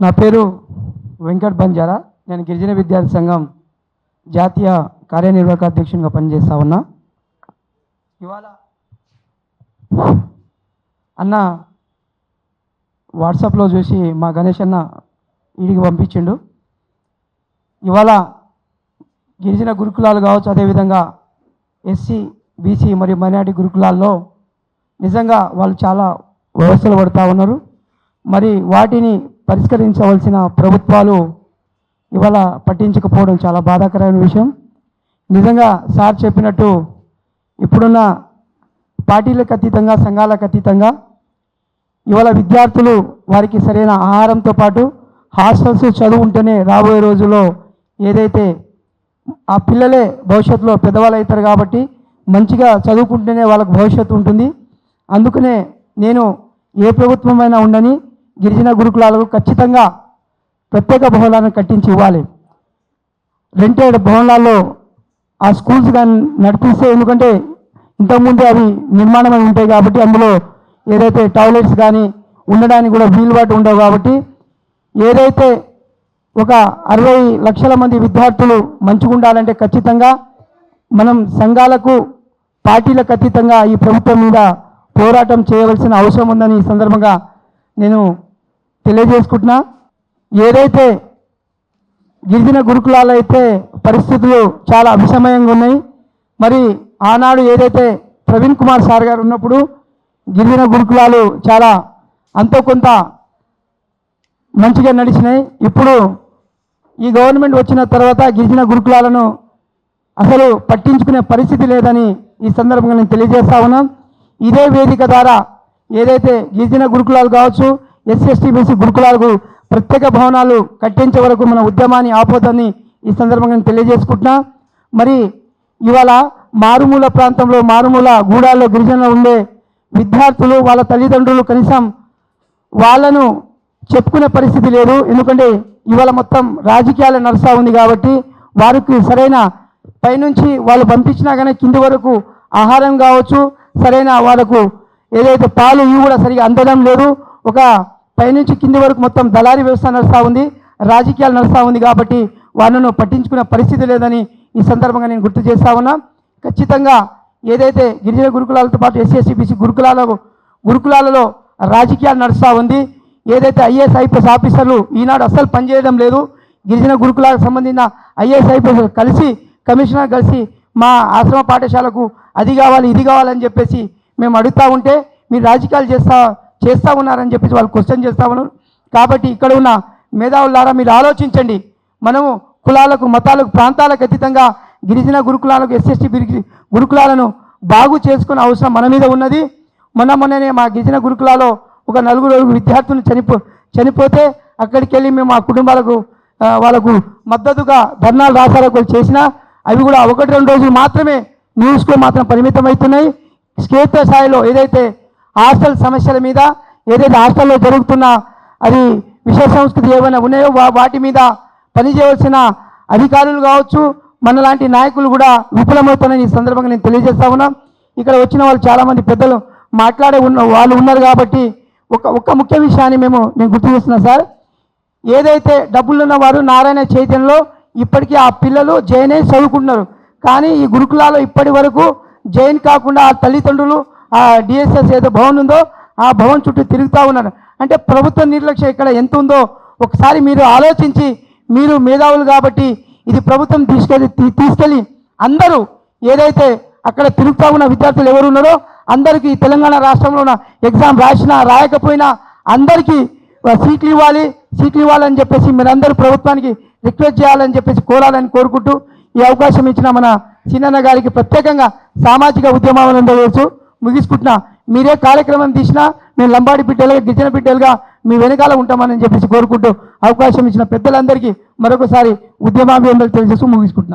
నా పేరు వెంకట్ బంజారా. నేను గిరిజన విద్యార్థి సంఘం జాతీయ కార్యనిర్వాహక అధ్యక్షునిగా పనిచేస్తా ఉన్నా. ఇవాళ అన్న వాట్సాప్లో చూసి మా గణేష్ అన్న ఈడికి పంపించిండు. ఇవాళ గిరిజన గురుకులాలు కావచ్చు అదేవిధంగా ఎస్సీ బీసీ మరియు మైనార్టీ గురుకులాల్లో నిజంగా వాళ్ళు చాలా వ్యవస్థలు పడుతూ ఉన్నారు. మరి వాటిని పరిష్కరించవలసిన ప్రభుత్వాలు ఇవాళ పట్టించకపోవడం చాలా బాధాకరమైన విషయం. నిజంగా సార్ చెప్పినట్టు ఇప్పుడున్న పార్టీలకు అతీతంగా సంఘాలకు అతీతంగా ఇవాళ విద్యార్థులు వారికి సరైన ఆహారంతో పాటు హాస్టల్స్ చదువు ఉంటేనే రాబోయే రోజుల్లో ఏదైతే ఆ పిల్లలే భవిష్యత్తులో పెద్దవాళ్ళు అవుతారు కాబట్టి మంచిగా చదువుకుంటేనే వాళ్ళకు భవిష్యత్తు ఉంటుంది. అందుకనే నేను ఏ ప్రభుత్వమైనా ఉండని గిరిజన గురుకులాలకు ఖచ్చితంగా ప్రత్యేక భవనాలను కట్టించి ఇవ్వాలి. రెంటెడ్ భవనాల్లో ఆ స్కూల్స్ కానీ నడిపిస్తే ఎందుకంటే ఇంతకుముందు అవి నిర్మాణమై ఉంటాయి కాబట్టి అందులో ఏదైతే టాయిలెట్స్ కానీ ఉండడానికి కూడా వీలుబాటు ఉండవు కాబట్టి ఏదైతే ఒక అరవై లక్షల మంది విద్యార్థులు మంచిగా ఉండాలంటే ఖచ్చితంగా మనం సంఘాలకు పార్టీలకు అతీతంగా ఈ ప్రభుత్వం మీద పోరాటం చేయవలసిన అవసరం ఉందని ఈ సందర్భంగా నేను తెలియజేసుకుంటున్నా. ఏదైతే గిరిజన గురుకులాలు అయితే పరిస్థితులు చాలా అభిసమయంగా ఉన్నాయి మరి ఆనాడు ఏదైతే ప్రవీణ్ కుమార్ సార్ గారు ఉన్నప్పుడు గిరిజన గురుకులాలు చాలా అంతో కొంత మంచిగా నడిచినాయి. ఇప్పుడు ఈ గవర్నమెంట్ వచ్చిన తర్వాత గిరిజన గురుకులాలను అసలు పట్టించుకునే పరిస్థితి లేదని ఈ సందర్భంగా నేను తెలియజేస్తా ఉన్నాం. ఇదే వేదిక ద్వారా ఏదైతే గిరిజన గురుకులాలు కావచ్చు ఎస్సీ ఎస్టీ బీసీ గురుకులాలకు ప్రత్యేక భవనాలు కట్టించే వరకు మన ఉద్యమాన్ని ఆపోదని ఈ సందర్భంగా నేను తెలియజేసుకుంటున్నా. మరి ఇవాళ మారుమూల ప్రాంతంలో మారుమూల గూడాల్లో గిరిజనులు ఉండే విద్యార్థులు వాళ్ళ తల్లిదండ్రులు కనీసం వాళ్ళను చెప్పుకునే పరిస్థితి లేదు. ఎందుకంటే ఇవాళ మొత్తం రాజకీయాలు నడుస్తూ ఉంది కాబట్టి వారికి సరైన పైనుంచి వాళ్ళు పంపించినా కానీ కింది వరకు ఆహారం కావచ్చు సరైన వాళ్ళకు ఏదైతే పాలు ఇవి కూడా సరిగా అందడం లేదు. ఒక పైనుంచి కింది వరకు మొత్తం దళారీ వ్యవస్థ నడుస్తూ ఉంది రాజకీయాలు నడుస్తూ ఉంది కాబట్టి వాళ్ళను పట్టించుకునే పరిస్థితి లేదని ఈ సందర్భంగా నేను గుర్తు చేస్తా ఉన్నా. ఖచ్చితంగా ఏదైతే గిరిజన గురుకులాలతో పాటు ఎస్ఎస్సిబిసి గురుకులాలకు గురుకులాల గురుకులాలలో రాజకీయాలు నడుస్తూ ఉంది ఏదైతే ఐఏఎస్ ఐపీఎస్ ఆఫీసర్లు ఈనాడు అస్సలు పనిచేయడం లేదు గిరిజన గురుకులాలకు సంబంధించిన ఐఏఎస్ ఐపీఎస్ కలిసి కమిషనర్ కలిసి మా ఆశ్రమ పాఠశాలకు అది కావాలి ఇది కావాలని చెప్పేసి మేము అడుగుతూ ఉంటే మీరు రాజకీయాలు చేస్తా చేస్తూ ఉన్నారని చెప్పేసి వాళ్ళు క్వశ్చన్ చేస్తా ఉన్నారు. కాబట్టి ఇక్కడ ఉన్న మేధావులారా మీరు ఆలోచించండి. మనము కులాలకు మతాలకు ప్రాంతాలకు అతీతంగా గిరిజన గురుకులాలకు ఎస్ఎస్టీ గురుకులాలను బాగు చేసుకునే అవసరం మన మీద ఉన్నది. మొన్న మొన్ననే మా గిరిజన గురుకులాలో ఒక నలుగురు విద్యార్థులు చనిపో చనిపోతే అక్కడికి వెళ్ళి మేము మా కుటుంబాలకు వాళ్ళకు మద్దతుగా ధర్నాలు రాసాలకు చేసిన అవి కూడా ఒకటి రెండు రోజులు మాత్రమే న్యూస్లో మాత్రం పరిమితం అవుతున్నాయి క్షేత్ర స్థాయిలో ఏదైతే హాస్టల్ సమస్యల మీద ఏదైతే హాస్టల్లో జరుగుతున్న అది విషయ సంస్కృతి ఏమైనా ఉన్నాయో వాటి మీద పనిచేయవలసిన అధికారులు కావచ్చు మన లాంటి నాయకులు కూడా విఫలమవుతారని ఈ సందర్భంగా నేను తెలియజేస్తా ఉన్నా. ఇక్కడ వచ్చిన వాళ్ళు చాలామంది పెద్దలు మాట్లాడే ఉన్న వాళ్ళు ఉన్నారు కాబట్టి ఒక ఒక్క ముఖ్య విషయాన్ని మేము నేను గుర్తు చేస్తున్నా సార్. ఏదైతే డబ్బులున్న వారు నారాయణ చైతన్యంలో ఇప్పటికీ ఆ పిల్లలు జైనే చదువుకుంటున్నారు. కానీ ఈ గురుకులాలో ఇప్పటి వరకు జైన్ కాకుండా ఆ తల్లిదండ్రులు ఆ డిఎస్ఎస్ ఏదో భవన్ ఉందో ఆ భవన్ చుట్టూ తిరుగుతూ ఉన్నారు. అంటే ప్రభుత్వ నిర్లక్ష్యం ఇక్కడ ఎంత ఉందో ఒకసారి మీరు ఆలోచించి మీరు మేధావులు కాబట్టి ఇది ప్రభుత్వం తీసుకెళ్ళి తీ- తీసుకెళ్ళి అందరూ ఏదైతే అక్కడ తిరుగుతూ ఉన్న విద్యార్థులు ఎవరు ఉన్నారో అందరికీ తెలంగాణ రాష్ట్రంలో ఉన్న ఎగ్జామ్ రాసినా రాయకపోయినా అందరికీ సీట్లు ఇవ్వాలి సీట్లు ఇవ్వాలని చెప్పేసి మీరందరూ ప్రభుత్వానికి రిక్వెస్ట్ చేయాలని చెప్పేసి కోరాలని కోరుకుంటూ ఈ అవకాశం ఇచ్చిన మన చిన్నన్న గారికి ప్రత్యేకంగా సామాజిక ఉద్యమాలను అందజేస్తూ ముగించుకుంటున్నా మీరే కార్యక్రమం తీసినా మేము లంబాడి బిడ్డలుగా గిరిజన బిడ్డలుగా మీ వెనకాల ఉంటామని చెప్పేసి కోరుకుంటూ అవకాశం ఇచ్చిన పెద్దలందరికీ మరొకసారి ఉద్యమాభివందనలు తెలియజేస్తూ ముగించుకుంటున్నా